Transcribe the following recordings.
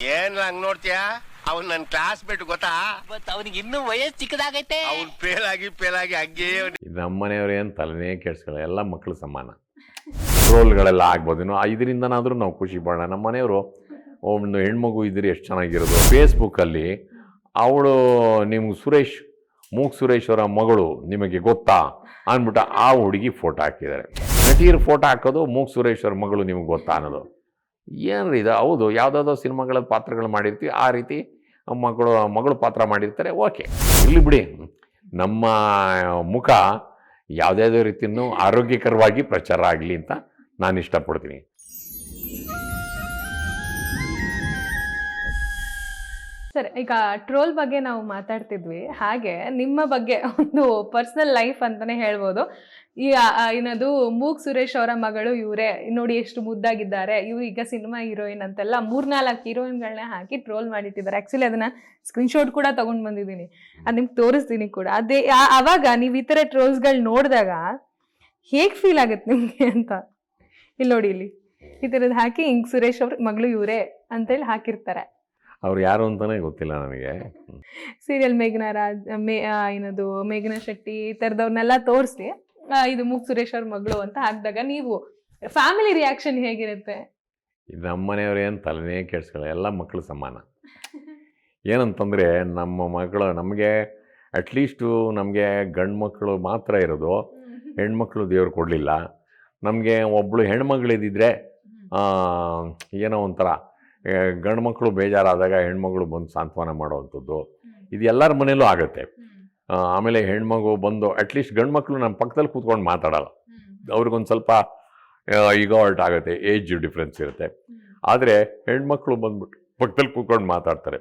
ಏನ್ ಹಂಗ್ ನೋಡ್ತೀಯಾ? ಅವ್ನ್ ನನ್ ಕ್ಲಾಸ್ ಬಿಟ್ಟು ಗೊತ್ತಾ? ಮತ್ ಅವನಿಗೆ ಇನ್ನೂ ವಯಸ್ಸು ಚಿಕ್ಕದಾಗೈತೆ. ಅವ್ನ್ ಫೇಲ್ ಆಗಿ ಫೇಲ್ ಆಗಿ ಹಂಗೆ ನಮ್ಮನೆಯವ್ರು ನಮ್ಮ ಮನೆಯವ್ರು ಏನು ತಲೆನೇ ಕೆಡ್ಸ್ಕೊಳ್ಳ ಎಲ್ಲ ಮಕ್ಕಳು ಸಮಾನ. ರೋಲ್ಗಳೆಲ್ಲ ಆಗ್ಬೋದೇನು ಇದರಿಂದನಾದರೂ ನಾವು ಖುಷಿ ಪಡೋಣ. ನಮ್ಮ ಮನೆಯವರು ಒಂದು ಹೆಣ್ಮಗು ಇದ್ರೆ ಎಷ್ಟು ಚೆನ್ನಾಗಿರೋದು. ಫೇಸ್ಬುಕ್ಕಲ್ಲಿ ಅವಳು ನಿಮ್ಗೆ ಸುರೇಶ್ ಮೂಕ್ ಸುರೇಶ್ ಅವರ ಮಗಳು ನಿಮಗೆ ಗೊತ್ತಾ ಅಂದ್ಬಿಟ್ಟು ಆ ಹುಡುಗಿ ಫೋಟೋ ಹಾಕಿದ್ದಾರೆ. ನಟಿಯರು ಫೋಟೋ ಹಾಕೋದು ಮೂಕ್ ಸುರೇಶ್ ಅವರ ಮಗಳು ನಿಮಗೆ ಗೊತ್ತಾ ಅನ್ನೋದು. ಏನು ಇದು? ಹೌದು ಯಾವುದಾದ್ರು ಸಿನಿಮಾಗಳ ಪಾತ್ರಗಳು ಮಾಡಿರ್ತೀವಿ. ಆ ರೀತಿ ಮಗಳು ಮಗಳು ಪಾತ್ರ ಮಾಡಿರ್ತಾರೆ. ಓಕೆ ಇಲ್ಲಿ ಬಿಡಿ. ನಮ್ಮ ಮುಖ ಯಾವುದ್ಯಾವುದೇ ರೀತಿಯೂ ಆರೋಗ್ಯಕರವಾಗಿ ಪ್ರಚಾರ ಆಗಲಿ ಅಂತ ನಾನು ಇಷ್ಟಪಡ್ತೀನಿ. ಸರ್, ಈಗ ಟ್ರೋಲ್ ಬಗ್ಗೆ ನಾವು ಮಾತಾಡ್ತಿದ್ವಿ. ಹಾಗೆ ನಿಮ್ಮ ಬಗ್ಗೆ ಒಂದು ಪರ್ಸನಲ್ ಲೈಫ್ ಅಂತಾನೆ ಹೇಳ್ಬೋದು. ಈ ಏನದು ಮೂಗ್ ಸುರೇಶ್ ಅವರ ಮಗಳು ಇವರೇ. ನೋಡಿ ಎಷ್ಟು ಮುದ್ದಾಗಿದ್ದಾರೆ. ಇವ್ರು ಈಗ ಸಿನಿಮಾ ಹೀರೋಯಿನ್ ಅಂತೆಲ್ಲ ಮೂರ್ನಾಲ್ಕು ಹೀರೋಯಿನ್ಗಳನ್ನ ಹಾಕಿ ಟ್ರೋಲ್ ಮಾಡಿಟ್ಟಿದ್ದಾರೆ. ಆಕ್ಚುಲಿ ಅದನ್ನ ಸ್ಕ್ರೀನ್ಶಾಟ್ ಕೂಡ ತಗೊಂಡ್ ಬಂದಿದ್ದೀನಿ. ಅದ್ ನಿಮ್ಗೆ ತೋರಿಸ್ತೀನಿ ಕೂಡ. ಅದೇ ಅವಾಗ ನೀವು ಈ ಥರ ಟ್ರೋಲ್ಸ್ಗಳು ನೋಡಿದಾಗ ಹೇಗ್ ಫೀಲ್ ಆಗುತ್ತೆ ನಿಮಗೆ ಅಂತ. ಇಲ್ಲಿ ನೋಡಿ ಇಲ್ಲಿ. ಈ ಥರದ್ದು ಹಾಕಿ ಹಿಂಗ್ ಸುರೇಶ್ ಅವ್ರ ಮಗಳು ಇವರೇ ಅಂತೇಳಿ ಹಾಕಿರ್ತಾರೆ. ಅವ್ರು ಯಾರು ಅಂತಾನೆ ಗೊತ್ತಿಲ್ಲ ನನಗೆ. ಸೀರಿಯಲ್ ಮೇಘನಾ ರಾಜ್ ಮೇ ಏನದು ಮೇಘನಾ ಶೆಟ್ಟಿ ಈ ಥರದವ್ರನ್ನೆಲ್ಲ ತೋರಿಸಿ. ಇದು ಮೂಕ್ ಸುರೇಶ್ ಅವ್ರ ಮಗಳು ಅಂತ ಹಾಕಿದಾಗ ನೀವು ಫ್ಯಾಮಿಲಿ ರಿಯಾಕ್ಷನ್ ಹೇಗಿರುತ್ತೆ? ಇದು ನಮ್ಮ ಮನೆಯವ್ರು ಏನು ತಲೆನೇ ಕೆಡ್ಸ್ಕೊಳ್ಳೋ ಎಲ್ಲ ಮಕ್ಕಳು ಸಮಾನ. ಏನಂತಂದರೆ ನಮ್ಮ ಮಕ್ಕಳು ನಮಗೆ ಅಟ್ಲೀಸ್ಟು ನಮಗೆ ಗಂಡು ಮಕ್ಕಳು ಮಾತ್ರ ಇರೋದು ಹೆಣ್ಮಕ್ಳು ದೇವ್ರು ಕೊಡಲಿಲ್ಲ. ನಮಗೆ ಒಬ್ಬಳು ಹೆಣ್ಮಗಳಿದ್ದಿದ್ರೆ ಏನೋ ಒಂಥರ ಗಂಡು ಮಕ್ಕಳು ಬೇಜಾರಾದಾಗ ಹೆಣ್ಮಗಳು ಬಂದು ಸಾಂತ್ವನ ಮಾಡೋವಂಥದ್ದು. ಇದು ಎಲ್ಲರ ಮನೇಲೂ ಆಗುತ್ತೆ. ಆಮೇಲೆ ಹೆಣ್ಮಗು ಬಂದು ಅಟ್ಲೀಸ್ಟ್ ಗಂಡು ಮಕ್ಕಳು ನಮ್ಮ ಪಕ್ಕದಲ್ಲಿ ಕೂತ್ಕೊಂಡು ಮಾತಾಡಲ್ಲ. ಅವ್ರಿಗೊಂದು ಸ್ವಲ್ಪ ಈಗ ಆಲ್ಟ್ ಆಗುತ್ತೆ ಏಜ್ ಡಿಫ್ರೆನ್ಸ್ ಇರುತ್ತೆ. ಆದರೆ ಹೆಣ್ಮಕ್ಳು ಬಂದ್ಬಿಟ್ಟು ಪಕ್ಕದಲ್ಲಿ ಕೂತ್ಕೊಂಡು ಮಾತಾಡ್ತಾರೆ.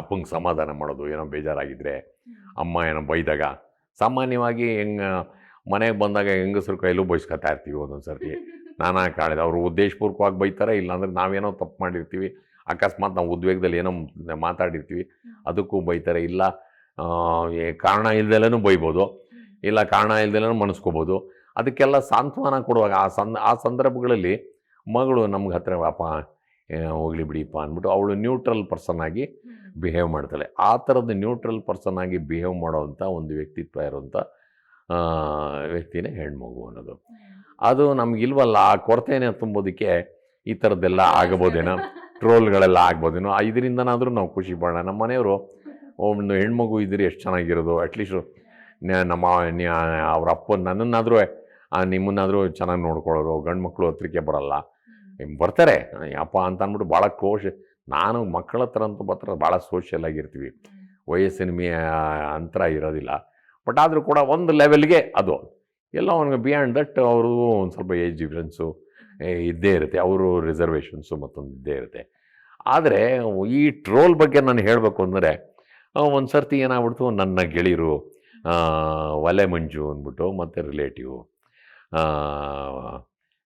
ಅಪ್ಪಂಗೆ ಸಮಾಧಾನ ಮಾಡೋದು ಏನೋ ಬೇಜಾರಾಗಿದ್ದರೆ ಅಮ್ಮ ಏನೋ ಬೈದಾಗ ಸಾಮಾನ್ಯವಾಗಿ ಹೆಂಗ ಮನೆಗೆ ಬಂದಾಗ ಹೆಂಗಸರು ಕೈಲೂ ಬೈಸ್ಕೊತಾ ಇರ್ತೀವಿ ಒಂದೊಂದು ಸರ್ತಿ ನಾನಾ ಕಾಣಿದೆ ಅವರು ಉದ್ದೇಶಪೂರ್ವಕವಾಗಿ ಬೈತಾರೆ ಇಲ್ಲಾಂದ್ರೆ ನಾವೇನೋ ತಪ್ಪು ಮಾಡಿರ್ತೀವಿ. ಅಕಸ್ಮಾತ್ ನಾವು ಉದ್ವೇಗದಲ್ಲಿ ಏನೋ ಮಾತಾಡಿರ್ತೀವಿ. ಅದಕ್ಕೂ ಬೈತಾರೆ ಇಲ್ಲ ಕಾರಣ ಇಲ್ದೆಲ್ಲನೂ ಬೈಬೋದು. ಇಲ್ಲ ಕಾರಣ ಇಲ್ದೆಲ್ಲನೂ ಮನಸ್ಕೋಬೋದು. ಅದಕ್ಕೆಲ್ಲ ಸಾಂತ್ವನ ಕೊಡುವಾಗ ಆ ಸಂದ ಆ ಸಂದರ್ಭಗಳಲ್ಲಿ ಮಗಳು ನಮ್ಗೆ ಹತ್ತಿರ ಅಪ್ಪ ಹೋಗ್ಲಿ ಬಿಡಿಪ್ಪ ಅಂದ್ಬಿಟ್ಟು ಅವಳು ನ್ಯೂಟ್ರಲ್ ಪರ್ಸನ್ ಆಗಿ ಬಿಹೇವ್ ಮಾಡ್ತಾಳೆ. ಆ ಥರದ ನ್ಯೂಟ್ರಲ್ ಪರ್ಸನ್ ಆಗಿ ಬಿಹೇವ್ ಮಾಡೋವಂಥ ಒಂದು ವ್ಯಕ್ತಿತ್ವ ಇರುವಂಥ ವ್ಯಕ್ತಿನೇ ಹೆಣ್ಮಗು ಅನ್ನೋದು. ಅದು ನಮಗಿಲ್ವಲ್ಲ ಆ ಕೊರತೆನೇ ತುಂಬೋದಕ್ಕೆ ಈ ಥರದ್ದೆಲ್ಲ ಆಗಬೋದೇನೋ ಟ್ರೋಲ್ಗಳೆಲ್ಲ ಆಗ್ಬೋದೇನೋ ಇದರಿಂದನಾದರೂ ನಾವು ಖುಷಿ ಪಡೋಣ. ನಮ್ಮ ಮನೆಯವರು ಒಂದು ಹೆಣ್ಮಗು ಇದ್ದರೆ ಎಷ್ಟು ಚೆನ್ನಾಗಿರೋದು? ಅಟ್ಲೀಸ್ಟ್ ನಮ್ಮ ಅವ್ರ ಅಪ್ಪ ನನ್ನನ್ನಾದರೂ ನಿಮ್ಮನ್ನಾದರೂ ಚೆನ್ನಾಗಿ ನೋಡ್ಕೊಳ್ಳೋರು ಗಂಡು ಮಕ್ಕಳು ಹತ್ರಕ್ಕೆ ಬರೋಲ್ಲ. ಬರ್ತಾರೆ. ಅಪ್ಪ ಅಂತ ಅಂದ್ಬಿಟ್ಟು ಭಾಳ ಕ್ಲೋಶ್ ನಾನು ಮಕ್ಕಳ ಹತ್ರ ಅಂತೂ ಬರ್ತಾರೆ ಭಾಳ ಸೋಷಿಯಲ್ ಆಗಿರ್ತೀವಿ ವಯಸ್ಸಿನ ಮೇ ಅಂತರ ಇರೋದಿಲ್ಲ. ಬಟ್ ಆದರೂ ಕೂಡ ಒಂದು ಲೆವೆಲ್ಗೆ ಅದು. ಎಲ್ಲ ಅವನಿಗೆ ಬಿಯಾಂಡ್ ದಟ್ ಅವ್ರದ್ದು ಒಂದು ಸ್ವಲ್ಪ ಏಜ್ ಡಿಫ್ರೆನ್ಸು ಇದ್ದೇ ಇರುತ್ತೆ. ಅವರು ರಿಸರ್ವೇಷನ್ಸು ಮತ್ತೊಂದು ಇದ್ದೇ ಇರುತ್ತೆ. ಆದರೆ ಈ ಟ್ರೋಲ್ ಬಗ್ಗೆ ನಾನು ಹೇಳಬೇಕು ಅಂದರೆ ಒಂದು ಸರ್ತಿ ಏನಾಗ್ಬಿಡ್ತು? ನನ್ನ ಗೆಳೆಯರು ಒಲೆ ಮಂಜು ಅಂದ್ಬಿಟ್ಟು ಮತ್ತು ರಿಲೇಟಿವ್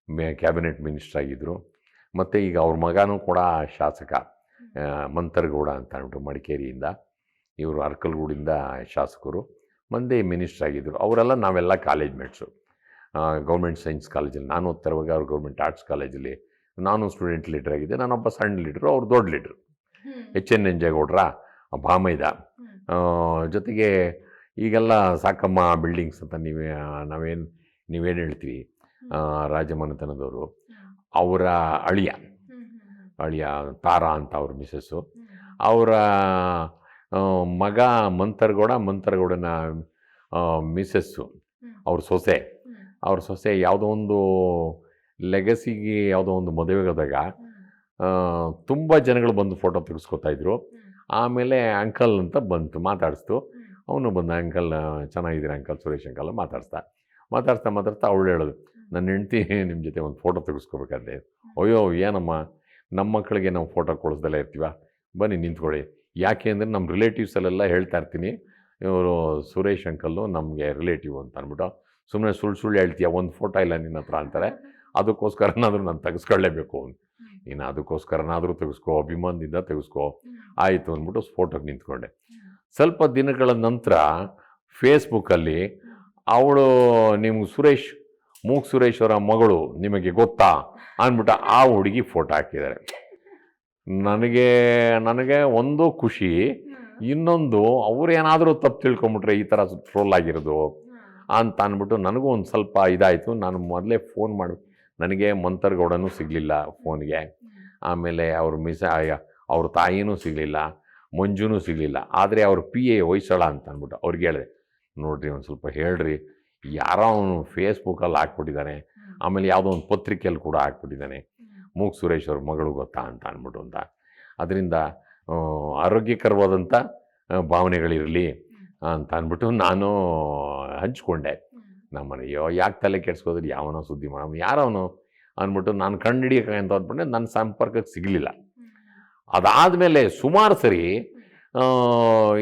ಮೇ ಕ್ಯಾಬಿನೆಟ್ ಮಿನಿಸ್ಟರ್ ಆಗಿದ್ದರು ಮತ್ತು ಈಗ ಅವ್ರ ಮಗನೂ ಕೂಡ ಶಾಸಕ ಮಂತರ್ಗೌಡ ಮಂತರಗೌಡ ಅಂತ ಅಂದ್ಬಿಟ್ಟು ಮಡಿಕೇರಿಯಿಂದ ಇವರು ಅರ್ಕಲ್ಗೂಡಿಂದ ಶಾಸಕರು ಮಂದೇ ಮಿನಿಸ್ಟರ್ ಆಗಿದ್ದರು ಅವರೆಲ್ಲ ನಾವೆಲ್ಲ ಕಾಲೇಜ್ ಮೇಟ್ಸು ಗೌರ್ಮೆಂಟ್ ಸೈನ್ಸ್ ಕಾಲೇಜಲ್ಲಿ ನಾನು ಓದ್ತಿರುವಾಗ ಅವ್ರು ಗೌರ್ಮೆಂಟ್ ಆರ್ಟ್ಸ್ ಕಾಲೇಜಲ್ಲಿ ನಾನು ಸ್ಟೂಡೆಂಟ್ ಲೀಡರ್ ಆಗಿದ್ದೆ. ನಾನೊಬ್ಬ ಸಣ್ಣ ಲೀಡ್ರು ಅವ್ರು ದೊಡ್ಡ ಲೀಡ್ರು ಎಚ್ ಎನ್ ಎಂಜೇಗೌಡ್ರ ಬಾಮೈದ ಆ, ಜೊತೆಗೆ ಈಗೆಲ್ಲ ಸಾಕಮ್ಮ ಬಿಲ್ಡಿಂಗ್ಸ್ ಅಂತ ನೀವೇ ನಾವೇನು ನೀವೇನು ಹೇಳ್ತೀವಿ ರಾಜಮನೆತನದವರು. ಅವರ ಅಳಿಯ ಅಳಿಯ ತಾರಾ ಅಂತ ಅವ್ರ ಮಿಸ್ಸಸ್ಸು. ಅವರ ಮಗ ಮಂತರಗೌಡ ಮಂತರಗೌಡನ ಮಿಸ್ಸಸ್ಸು. ಅವ್ರ ಸೊಸೆ. ಅವ್ರ ಸೊಸೆ ಯಾವುದೋ ಒಂದು ಲೆಗಸಿಗೆ ಯಾವುದೋ ಒಂದು ಮದುವೆಗಾದಾಗ ತುಂಬ ಜನಗಳು ಬಂದು ಫೋಟೋ ತೆಗೆಸ್ಕೊತಾ ಇದ್ರು. ಆಮೇಲೆ ಅಂಕಲ್ ಅಂತ ಬಂತು ಮಾತಾಡಿಸ್ತು. ಅವನು ಬಂದ ಅಂಕಲ್ ಚೆನ್ನಾಗಿದ್ದೀರ ಅಂಕಲ್? ಸುರೇಶ್ ಅಂಕಲ್ ಮಾತಾಡಿಸ್ತಾ. ಮಾತಾಡ್ತಾ ಮಾತಾಡ್ತಾ ಅವಳು ಹೇಳೋದು ನನ್ನ ಹೆಂಡ್ತಿ ನಿಮ್ಮ ಜೊತೆ ಒಂದು ಫೋಟೋ ತೆಗೆಸ್ಕೋಬೇಕಾದ್ರೆ? ಅಯ್ಯೋ ಏನಮ್ಮ? ನಮ್ಮ ಮಕ್ಕಳಿಗೆ ನಾವು ಫೋಟೋ ಕೊಡಿಸ್ದಲ್ಲೇ ಇರ್ತೀವ? ಬನ್ನಿ ನಿಂತ್ಕೊಳ್ಳಿ. ಯಾಕೆ ಅಂದರೆ ನಮ್ಮ ರಿಲೇಟಿವ್ಸಲ್ಲೆಲ್ಲ ಹೇಳ್ತಾ ಇರ್ತೀನಿ. ಇವರು ಸುರೇಶ್ ಅಂಕಲ್ಲು ನಮಗೆ ರಿಲೇಟಿವ್ ಅಂತ ಅಂದ್ಬಿಟ್ಟು ಸುಮ್ಮನೆ ಸುಳ್ಳು ಸುಳ್ಳು ಹೇಳ್ತೀಯ? ಒಂದು ಫೋಟೋ ಇಲ್ಲ ನಿನ್ನ ಹತ್ರ ಅಂತಾರೆ. ಅದಕ್ಕೋಸ್ಕರನಾದರೂ ನಾನು ತೆಗೆಸ್ಕೊಳ್ಳೇಬೇಕು. ನೀನು ಅದಕ್ಕೋಸ್ಕರನಾದರೂ ತೆಗೆಸ್ಕೋ ಅಭಿಮಾನದಿಂದ ತೆಗೆಸ್ಕೋ. ಆಯಿತು ಅಂದ್ಬಿಟ್ಟು ಸ್ಫೋಟಕ್ಕೆ ನಿಂತ್ಕೊಂಡೆ. ಸ್ವಲ್ಪ ದಿನಗಳ ನಂತರ ಫೇಸ್ಬುಕ್ಕಲ್ಲಿ ಅವಳು ನಿಮ್ಗೆ ಸುರೇಶ್ ಮೂಕ್ ಸುರೇಶ್ ಅವರ ಮಗಳು ನಿಮಗೆ ಗೊತ್ತಾ ಅಂದ್ಬಿಟ್ಟು ಆ ಹುಡುಗಿ ಫೋಟೋ ಹಾಕಿದ್ದಾರೆ. ನನಗೆ ನನಗೆ ಒಂದು ಖುಷಿ ಇನ್ನೊಂದು ಅವ್ರೇನಾದರೂ ತಪ್ಪು ತಿಳ್ಕೊಂಬಿಟ್ರೆ ಈ ಥರ ಟ್ರೋಲ್ ಆಗಿರೋದು ಅಂತ ಅಂದ್ಬಿಟ್ಟು ನನಗೂ ಒಂದು ಸ್ವಲ್ಪ ಇದಾಯಿತು. ನಾನು ಮೊದಲೇ ಫೋನ್ ಮಾಡಿ ನನಗೆ ಮಂತರ್ಗೌಡನೂ ಸಿಗಲಿಲ್ಲ ಫೋನ್ಗೆ. ಆಮೇಲೆ ಅವ್ರ ಮಿಸ ಅವ್ರ ತಾಯಿನೂ ಸಿಗಲಿಲ್ಲ ಮಂಜುನೂ ಸಿಗಲಿಲ್ಲ. ಆದರೆ ಅವ್ರ ಪಿ ಎ ಹೊಯ್ಸಳ ಅಂತ ಅಂದ್ಬಿಟ್ಟು ಅವ್ರಿಗೆ ಹೇಳಿದೆ ನೋಡ್ರಿ ಒಂದು ಸ್ವಲ್ಪ ಹೇಳ್ರಿ ಯಾರೋ ಅವನು ಫೇಸ್ಬುಕ್ಕಲ್ಲಿ ಹಾಕ್ಬಿಟ್ಟಿದ್ದಾನೆ ಆಮೇಲೆ ಯಾವುದೋ ಒಂದು ಪತ್ರಿಕೆಯಲ್ಲಿ ಕೂಡ ಹಾಕ್ಬಿಟ್ಟಿದ್ದಾನೆ ಮೂಗ್ ಸುರೇಶ್ ಅವ್ರ ಮಗಳು ಗೊತ್ತಾ ಅಂತ ಅಂದ್ಬಿಟ್ಟು ಅಂತ. ಅದರಿಂದ ಆರೋಗ್ಯಕರವಾದಂಥ ಭಾವನೆಗಳಿರಲಿ ಅಂತ ಅಂದ್ಬಿಟ್ಟು ನಾನು ಹಂಚ್ಕೊಂಡೆ. ನಮ್ಮನೆ ಮನೆಯೋ ಯಾಕೆ ತಲೆ ಕೆಡ್ಸ್ಕೋದ್ರೆ ಯಾವನೋ ಸುದ್ದಿ ಮಾಡೋ ಯಾರವನು ಅಂದ್ಬಿಟ್ಟು ನಾನು ಕಂಡು ಹಿಡಿಯೋಕೆ ಅಂತ ಅಂದ್ಬಿಟ್ಟೆ ನನ್ನ ಸಂಪರ್ಕಕ್ಕೆ ಸಿಗಲಿಲ್ಲ. ಅದಾದಮೇಲೆ ಸುಮಾರು ಸರಿ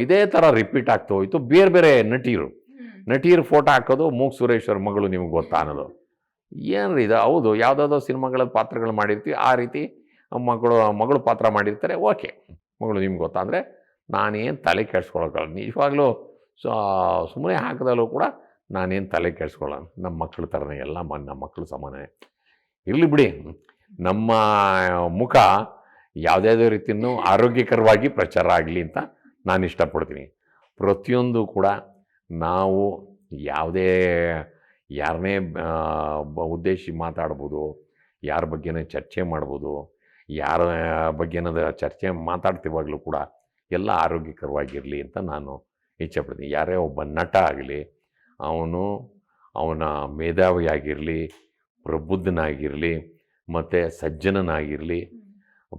ಇದೇ ಥರ ರಿಪೀಟ್ ಆಗ್ತಾ ಹೋಯಿತು. ಬೇರೆ ಬೇರೆ ನಟಿಯರು ನಟಿಯರು ಫೋಟೋ ಹಾಕೋದು ಮೂಗ್ ಸುರೇಶ್ವರ ಮಗಳು ನಿಮ್ಗೆ ಗೊತ್ತಾ ಅನ್ನೋದು. ಏನು ಇದು? ಹೌದು ಯಾವುದಾದ್ರು ಸಿನಿಮಾಗಳ ಪಾತ್ರಗಳು ಮಾಡಿರ್ತೀವಿ. ಆ ರೀತಿ ಮಗಳು ಮಗಳು ಪಾತ್ರ ಮಾಡಿರ್ತಾರೆ. ಓಕೆ. ಮಗಳು ನಿಮ್ಗೆ ಗೊತ್ತಾ? ಅಂದರೆ ನಾನೇನು ತಲೆ ಕೆಡ್ಸ್ಕೊಳಕ್ಕಲ್ಲ ನಿಜವಾಗ್ಲೂ ಸುಮ್ಮನೆ ಹಾಕಿದಲ್ಲೂ ಕೂಡ ನಾನೇನು ತಲೆ ಕೆಡ್ಸ್ಕೊಳ್ಳೋಣ ನಮ್ಮ ಮಕ್ಕಳ ಥರನೇ ಎಲ್ಲ ಮ ನಮ್ಮ ಮಕ್ಕಳು ಸಮಾನ ಇರಲಿ ಬಿಡಿ. ನಮ್ಮ ಮುಖ ಯಾವುದ್ಯಾವುದೇ ರೀತಿಯೂ ಆರೋಗ್ಯಕರವಾಗಿ ಪ್ರಚಾರ ಆಗಲಿ ಅಂತ ನಾನು ಇಷ್ಟಪಡ್ತೀನಿ. ಪ್ರತಿಯೊಂದು ಕೂಡ ನಾವು ಯಾವುದೇ ಯಾರನ್ನೇ ಉದ್ದೇಶಿ ಮಾತಾಡ್ಬೋದು, ಯಾರ ಬಗ್ಗೆನೇ ಚರ್ಚೆ ಮಾಡ್ಬೋದು, ಯಾರ ಬಗ್ಗೆನದ ಚರ್ಚೆ ಮಾತಾಡ್ತಿವಾಗಲೂ ಕೂಡ ಎಲ್ಲ ಆರೋಗ್ಯಕರವಾಗಿರಲಿ ಅಂತ ನಾನು ಇಚ್ಛೆಪಡ್ತೀನಿ. ಯಾರೇ ಒಬ್ಬ ನಟ ಆಗಲಿ, ಅವನು ಅವನ ಮೇಧಾವಿಯಾಗಿರಲಿ, ಪ್ರಬುದ್ಧನಾಗಿರಲಿ, ಮತ್ತು ಸಜ್ಜನನಾಗಿರಲಿ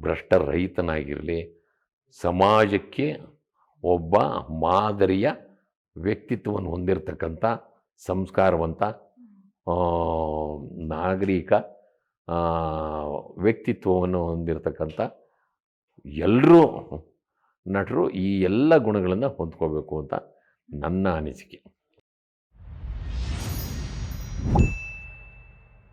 ಭ್ರಷ್ಟರಹಿತನಾಗಿರಲಿ, ಸಮಾಜಕ್ಕೆ ಒಬ್ಬ ಮಾದರಿಯ ವ್ಯಕ್ತಿತ್ವವನ್ನು ಹೊಂದಿರತಕ್ಕಂಥ ಸಂಸ್ಕಾರವಂತ ನಾಗರಿಕ ವ್ಯಕ್ತಿತ್ವವನ್ನು ಹೊಂದಿರತಕ್ಕಂಥ ಎಲ್ಲರೂ ನಟರು ಈ ಎಲ್ಲ ಗುಣಗಳನ್ನು ಹೊಂದ್ಕೋಬೇಕು ಅಂತ ನನ್ನ ಅನಿಸಿಕೆ.